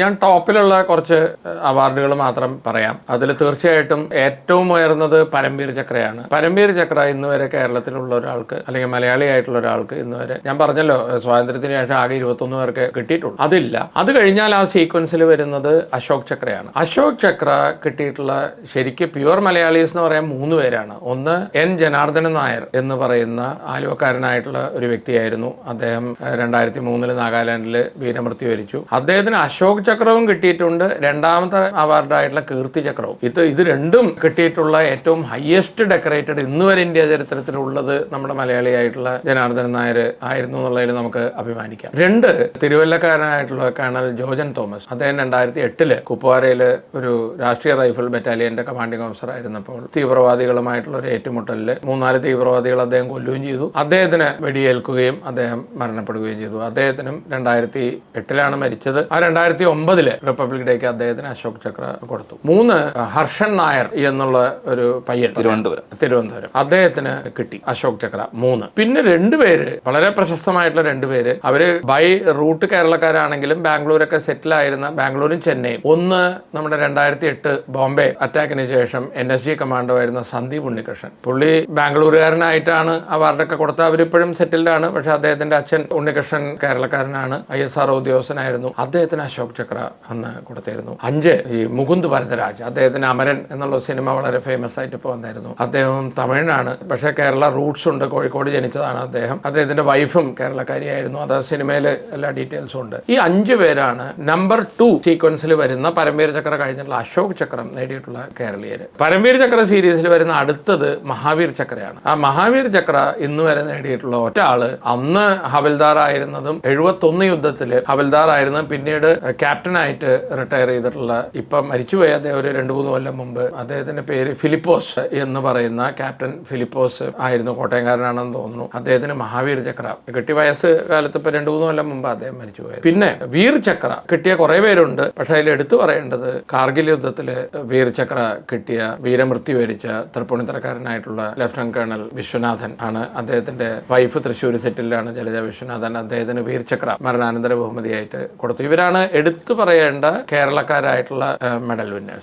ഞാൻ ടോപ്പിലുള്ള കുറച്ച് അവാർഡുകൾ മാത്രം പറയാം. അതിൽ തീർച്ചയായിട്ടും ഏറ്റവും ഉയർന്നത് പരംവീർ ചക്രയാണ്. പരംവീർ ചക്ര ഇന്ന് വരെ കേരളത്തിലുള്ള ഒരാൾക്ക് അല്ലെങ്കിൽ മലയാളി ആയിട്ടുള്ള ഒരാൾക്ക് ഇന്ന് വരെ ഞാൻ പറഞ്ഞല്ലോ സ്വാതന്ത്ര്യത്തിന് ശേഷം ആകെ ഇരുപത്തൊന്ന് പേർക്ക് കിട്ടിയിട്ടുള്ളൂ. അതില്ല. അത് കഴിഞ്ഞാൽ ആ സീക്വൻസിൽ വരുന്നത് അശോക് ചക്രയാണ്. അശോക് ചക്ര കിട്ടിയിട്ടുള്ള ശരിക്ക് പ്യുവർ മലയാളീസ് എന്ന് പറയാൻ മൂന്ന് പേരാണ്. ഒന്ന് എൻ ജനാർദ്ദനൻ നായർ എന്ന് പറയുന്ന ആലുവക്കാരനായിട്ടുള്ള ഒരു വ്യക്തിയായിരുന്നു. അദ്ദേഹം രണ്ടായിരത്തി മൂന്നിൽ നാഗാലാൻഡിൽ വീരമൃത്യു വരിച്ചു. അദ്ദേഹത്തിന് അശോക് ചക്രവും കിട്ടിയിട്ടുണ്ട്. രണ്ടാമത്തെ അവാർഡായിട്ടുള്ള കീർത്തി ചക്രവും. ഇത് ഇത് രണ്ടും കിട്ടിയിട്ടുള്ള ഏറ്റവും ഹയസ്റ്റ് ഡെക്കറേറ്റഡ് ഇന്ന് വരെ ഇന്ത്യ ചരിത്രത്തിലുള്ളത് നമ്മുടെ മലയാളിയായിട്ടുള്ള ജനാർദ്ദനൻ നായർ ആയിരുന്നു എന്നുള്ളതിൽ നമുക്ക് അഭിമാനിക്കാം. രണ്ട് തിരുവല്ലക്കാരനായിട്ടുള്ള കേണൽ ജോജൻ തോമസ്. അദ്ദേഹം രണ്ടായിരത്തി എട്ടിൽ കുപ്വാരയിൽ ഒരു രാഷ്ട്രീയ റൈഫിൾ ബറ്റാലിയന്റെ കമാൻഡിംഗ് ഓഫീസർ ആയിരുന്നപ്പോൾ തീവ്രവാദികളുമായിട്ടുള്ള ഒരു ഏറ്റുമുട്ടലിൽ മൂന്നാൽ തീവ്രവാദികൾ അദ്ദേഹം കൊല്ലുകയും ചെയ്തു. അദ്ദേഹത്തിന് വെടിയേൽക്കുകയും അദ്ദേഹം മരണപ്പെടുകയും ചെയ്തു. അദ്ദേഹത്തിനും രണ്ടായിരത്തി എട്ടിലാണ് മരിച്ചത്. ആ രണ്ടായിരത്തി ഒമ്പതിൽ റിപ്പബ്ലിക് ഡേക്ക് അദ്ദേഹത്തിന് അശോക് ചക്ര കൊടുത്തു. മൂന്ന് ഹർഷൻ നായർ എന്നുള്ള ഒരു പയ്യൻ തിരുവനന്തപുരം. തിരുവനന്തപുരം. അദ്ദേഹത്തിന് കിട്ടി അശോക് ചക്ര മൂന്ന്. പിന്നെ രണ്ടുപേര് വളരെ പ്രശസ്തമായിട്ടുള്ള രണ്ടുപേര് അവർ ബൈ റൂട്ട് കേരളക്കാരാണെങ്കിലും ബാംഗ്ലൂരൊക്കെ സെറ്റിൽ ആയിരുന്ന ബാംഗ്ലൂരും ചെന്നൈയും. ഒന്ന് നമ്മുടെ രണ്ടായിരത്തി എട്ട് ബോംബെ അറ്റാക്കിന് ശേഷം എൻ എസ് ജി കമാൻഡോ ആയിരുന്ന സന്ദീപ് ഉണ്ണികൃഷ്ണൻ. പുള്ളി ബാംഗ്ലൂരുകാരനായിട്ടാണ് അവാർഡൊക്കെ കൊടുത്ത അവരിപ്പോഴും സെറ്റിൽഡ് ആണ്. പക്ഷെ അദ്ദേഹത്തിന്റെ അച്ഛൻ ഉണ്ണികൃഷ്ണൻ കേരളക്കാരനാണ്. ഐ എസ് ആർ ഉദ്യോഗസ്ഥനായിരുന്നു. അദ്ദേഹത്തിന് അശോക് ചക്ര അന്ന് കൊടുത്തിരുന്നു. അഞ്ച് ഈ മുകുന്ദ് ഭരതരാജ് അദ്ദേഹത്തിന് അമരൻ എന്നുള്ള സിനിമ വളരെ ഫേമസ് ആയിട്ട് ഇപ്പോൾ വന്നായിരുന്നു അദ്ദേഹം തമിഴാണ് പക്ഷേ കേരള റൂട്ട്സ് ഉണ്ട്. കോഴിക്കോട് ജനിച്ചതാണ് അദ്ദേഹം. അദ്ദേഹത്തിന്റെ വൈഫും കേരളക്കാരിയായിരുന്നു. അത് സിനിമയിൽ എല്ലാ ഡീറ്റെയിൽസും ഉണ്ട്. ഈ അഞ്ച് പേരാണ് നമ്പർ ടു സീക്വൻസിൽ വരുന്ന പരംവീർ ചക്ര കഴിഞ്ഞിട്ടുള്ള അശോക് ചക്രം നേടിയിട്ടുള്ള കേരളീയർ പരംവീർ ചക്ര സീരീസിൽ വരുന്ന അടുത്തത് മഹാവീർ ചക്രയാണ്. ആ മഹാവീർ ചക്ര ഇന്ന് വരെ നേടിയിട്ടുള്ള ഒറ്റ ആൾ അന്ന് ഹവൽദാർ ആയിരുന്നതും എഴുപത്തൊന്ന് യുദ്ധത്തിൽ ഹവൽദാർ ആയിരുന്നതും. പിന്നീട് ക്യാപ്റ്റനായിട്ട് റിട്ടയർ ചെയ്തിട്ടുള്ള ഇപ്പം മരിച്ചുപോയ അദ്ദേഹം ഒരു രണ്ട് മൂന്ന് കൊല്ലം മുമ്പ് അദ്ദേഹത്തിന്റെ പേര് ഫിലിപ്പോസ് എന്ന് പറയുന്ന ക്യാപ്റ്റൻ ഫിലിപ്പോസ് ആയിരുന്നു കോട്ടയംകാരനാണെന്ന് തോന്നുന്നു. അദ്ദേഹത്തിന് മഹാവീർ ചക്ര. കിട്ടിയ വയസ്സ് കാലത്ത് ഇപ്പൊ രണ്ട് മൂന്ന് കൊല്ലം മുമ്പ് അദ്ദേഹം മരിച്ചുപോയത്. പിന്നെ വീർ ചക്ര. കിട്ടിയ കുറെ പേരുണ്ട്. പക്ഷെ അതിൽ എടുത്തു പറയേണ്ടത് കാർഗിൽ യുദ്ധത്തിൽ വീർ ചക്ര കിട്ടിയ വീരമൃത്യു വരിച്ച തൃപ്പൂണിത്തറക്കാരനായിട്ടുള്ള ലഫ്റ്റനന്റ് കേണൽ വിശ്വനാഥൻ ആണ് അദ്ദേഹത്തിന്റെ വൈഫ് തൃശ്ശൂർ സെറ്റിലാണ് ജലജ വിശ്വനാഥൻ. അദ്ദേഹത്തിന് വീർ ചക്ര മരണാനന്തര ബഹുമതിയായിട്ട് കൊടുത്തു. ഇവരാണ് എടുത്തു പറയേണ്ട കേരളക്കാരായിട്ടുള്ള മെഡൽ വിന്നേഴ്സ്